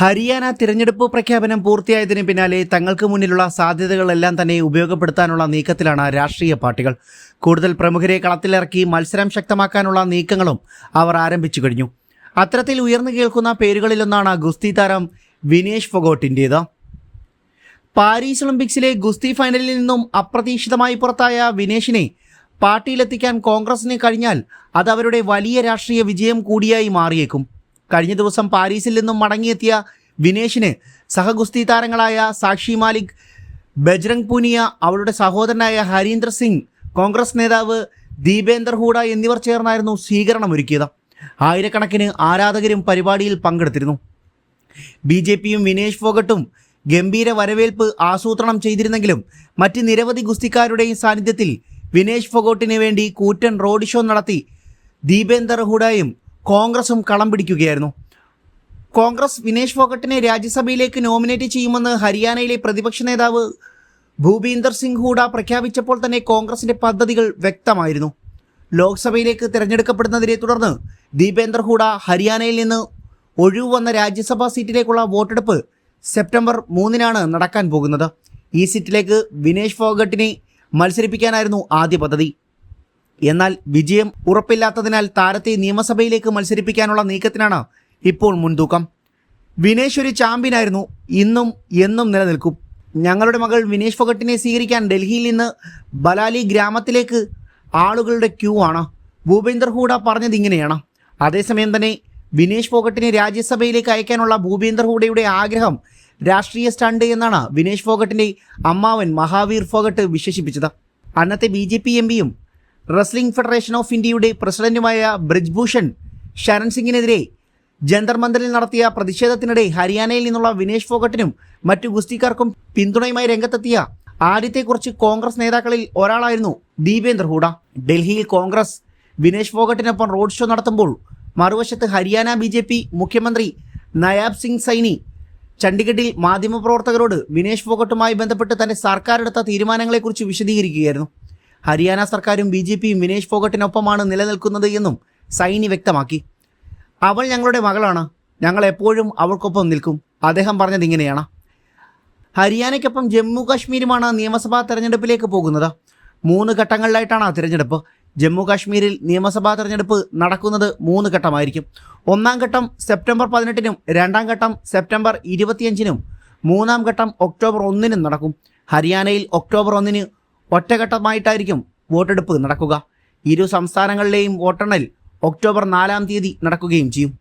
ഹരിയാന തിരഞ്ഞെടുപ്പ് പ്രഖ്യാപനം പൂർത്തിയായതിനു പിന്നാലെ തങ്ങൾക്ക് മുന്നിലുള്ള സാധ്യതകളെല്ലാം തന്നെ ഉപയോഗപ്പെടുത്താനുള്ള നീക്കത്തിലാണ് രാഷ്ട്രീയ പാർട്ടികൾ. കൂടുതൽ പ്രമുഖരെ കളത്തിലിറക്കി മത്സരം ശക്തമാക്കാനുള്ള നീക്കങ്ങളും അവർ ആരംഭിച്ചു കഴിഞ്ഞു. അത്തരത്തിൽ ഉയർന്നു കേൾക്കുന്ന പേരുകളിലൊന്നാണ് ഗുസ്തി താരം വിനേഷ് ഫൊഗോട്ടിന്റേത് പാരീസ് ഒളിമ്പിക്സിലെ ഗുസ്തി ഫൈനലിൽ നിന്നും അപ്രതീക്ഷിതമായി പുറത്തായ വിനേഷിനെ പാർട്ടിയിലെത്തിക്കാൻ കോൺഗ്രസിന് കഴിഞ്ഞാൽ അത് അവരുടെ വലിയ രാഷ്ട്രീയ വിജയം കൂടിയായി മാറിയേക്കും. കഴിഞ്ഞ ദിവസം പാരീസിൽ നിന്നും മടങ്ങിയെത്തിയ വിനേഷിന് സഹഗുസ്തി താരങ്ങളായ സാക്ഷി മാലിക് ബജ്രംഗ് പൂനിയ അവളുടെ സഹോദരനായ ഹരീന്ദ്ര സിംഗ് കോൺഗ്രസ് നേതാവ് ദീപേന്ദർ ഹൂഡ എന്നിവർ ചേർന്നായിരുന്നു സ്വീകരണം ഒരുക്കിയത് ആയിരക്കണക്കിന് ആരാധകരും പരിപാടിയിൽ പങ്കെടുത്തിരുന്നു. ബി ജെ പിയും വിനേഷ് ഫോഗട്ടും ഗംഭീര വരവേൽപ്പ് ആസൂത്രണം ചെയ്തിരുന്നെങ്കിലും മറ്റ് നിരവധി ഗുസ്തിക്കാരുടെയും സാന്നിധ്യത്തിൽ വിനേഷ് ഫൊഗോട്ടിന് വേണ്ടി കൂറ്റൻ റോഡ് ഷോ നടത്തി ദീപേന്ദർ ഹുഡയും കോൺഗ്രസും കളം പിടിക്കുകയായിരുന്നു. കോൺഗ്രസ് വിനേഷ് ഫോഗട്ടിനെ രാജ്യസഭയിലേക്ക് നോമിനേറ്റ് ചെയ്യുമെന്ന് ഹരിയാനയിലെ പ്രതിപക്ഷ നേതാവ് ഭൂപീന്ദർ സിംഗ് ഹൂഡ പ്രഖ്യാപിച്ചപ്പോൾ തന്നെ കോൺഗ്രസിന്റെ പദ്ധതികൾ വ്യക്തമായിരുന്നു. ലോക്സഭയിലേക്ക് തിരഞ്ഞെടുക്കപ്പെടുന്നതിനെ തുടർന്ന് ദീപേന്ദർ ഹൂഡ ഹരിയാനയിൽ നിന്ന് ഒഴിവ് വന്ന രാജ്യസഭാ സീറ്റിലേക്കുള്ള വോട്ടെടുപ്പ് സെപ്റ്റംബർ മൂന്നിനാണ് നടക്കാൻ പോകുന്നത്. ഈ സീറ്റിലേക്ക് വിനേഷ് ഫോഗട്ടിനെ മത്സരിപ്പിക്കാനായിരുന്നു ആദ്യ പദ്ധതി. എന്നാൽ വിജയം ഉറപ്പില്ലാത്തതിനാൽ താരത്തെ നിയമസഭയിലേക്ക് മത്സരിപ്പിക്കാനുള്ള നീക്കത്തിനാണ് ഇപ്പോൾ മുൻതൂക്കം. വിനേഷ് ഒരു ചാമ്പ്യനായിരുന്നു. ഇന്നും എന്നും നിലനിൽക്കും. ഞങ്ങളുടെ മകൾ വിനേഷ് ഫൊഗട്ടിനെ സ്വീകരിക്കാൻ ഡൽഹിയിൽ നിന്ന് ബലാലി ഗ്രാമത്തിലേക്ക് ആളുകളുടെ ക്യൂ ആണ്. ഭൂപേന്ദർ ഹൂഡ പറഞ്ഞത് ഇങ്ങനെയാണ്. അതേസമയം തന്നെ വിനേഷ് ഫോഗട്ടിനെ രാജ്യസഭയിലേക്ക് അയക്കാനുള്ള ഭൂപേന്ദർ ഹൂഡയുടെ ആഗ്രഹം രാഷ്ട്രീയ സ്റ്റണ്ട് എന്നാണ് വിനേഷ് ഫോഗട്ടിന്റെ അമ്മാവൻ മഹാവീർ ഫോഗട്ട് വിശേഷിപ്പിച്ചത്. അന്നത്തെ ബി ജെ പി എം പിയും റെസ്ലിംഗ് ഫെഡറേഷൻ ഓഫ് ഇന്ത്യയുടെ പ്രസിഡന്റുമായ ബ്രിജ്ഭൂഷൺ ശരൺ സിംഗിനെതിരെ ജന്തർ നടത്തിയ പ്രതിഷേധത്തിനിടെ ഹരിയാനയിൽ നിന്നുള്ള വിനേഷ് ഫോഗട്ടിനും മറ്റു ഗുസ്തിക്കാർക്കും പിന്തുണയുമായി രംഗത്തെത്തിയ ആദ്യത്തെ കുറച്ച് കോൺഗ്രസ് നേതാക്കളിൽ ഒരാളായിരുന്നു ദീപേന്ദ്ര ഹൂഡ. ഡൽഹിയിൽ കോൺഗ്രസ് വിനേഷ് ഫോഗട്ടിനൊപ്പം റോഡ് ഷോ നടത്തുമ്പോൾ മറുവശത്ത് ഹരിയാന ബി ജെ പി മുഖ്യമന്ത്രി നയാബ് സിംഗ് സൈനി ചണ്ഡീഗഡിൽ മാധ്യമപ്രവർത്തകരോട് വിനേഷ് ഫോഗട്ടുമായി ബന്ധപ്പെട്ട് തന്റെ സർക്കാർ എടുത്ത തീരുമാനങ്ങളെക്കുറിച്ച് വിശദീകരിക്കുകയായിരുന്നു. ഹരിയാന സർക്കാരും ബി ജെ പിയും വിനേഷ് ഫോഗട്ടിനൊപ്പമാണ് നിലനിൽക്കുന്നത് എന്നും സൈനി വ്യക്തമാക്കി. അവൾ ഞങ്ങളുടെ മകളാണ്. ഞങ്ങൾ എപ്പോഴും അവൾക്കൊപ്പം നിൽക്കും. അദ്ദേഹം പറഞ്ഞത് ഇങ്ങനെയാണ്. ഹരിയാനയ്ക്കൊപ്പം ജമ്മു കാശ്മീരുമാണ് നിയമസഭാ തെരഞ്ഞെടുപ്പിലേക്ക് പോകുന്നത്. മൂന്ന് ഘട്ടങ്ങളിലായിട്ടാണ് തിരഞ്ഞെടുപ്പ്. ജമ്മു കാശ്മീരിൽ നിയമസഭാ തെരഞ്ഞെടുപ്പ് നടക്കുന്നത് മൂന്ന് ഘട്ടമായിരിക്കും. ഒന്നാം ഘട്ടം സെപ്റ്റംബർ പതിനെട്ടിനും രണ്ടാം ഘട്ടം സെപ്റ്റംബർ ഇരുപത്തിയഞ്ചിനും മൂന്നാം ഘട്ടം ഒക്ടോബർ ഒന്നിനും നടക്കും. ഹരിയാനയിൽ ഒക്ടോബർ ഒന്നിന് ഒറ്റഘട്ടമായിട്ടായിരിക്കും വോട്ടെടുപ്പ് നടക്കുക. ഇരു സംസ്ഥാനങ്ങളിലെയും വോട്ടെണ്ണൽ ഒക്ടോബർ നാലാം തീയതി നടക്കുകയും ചെയ്യും.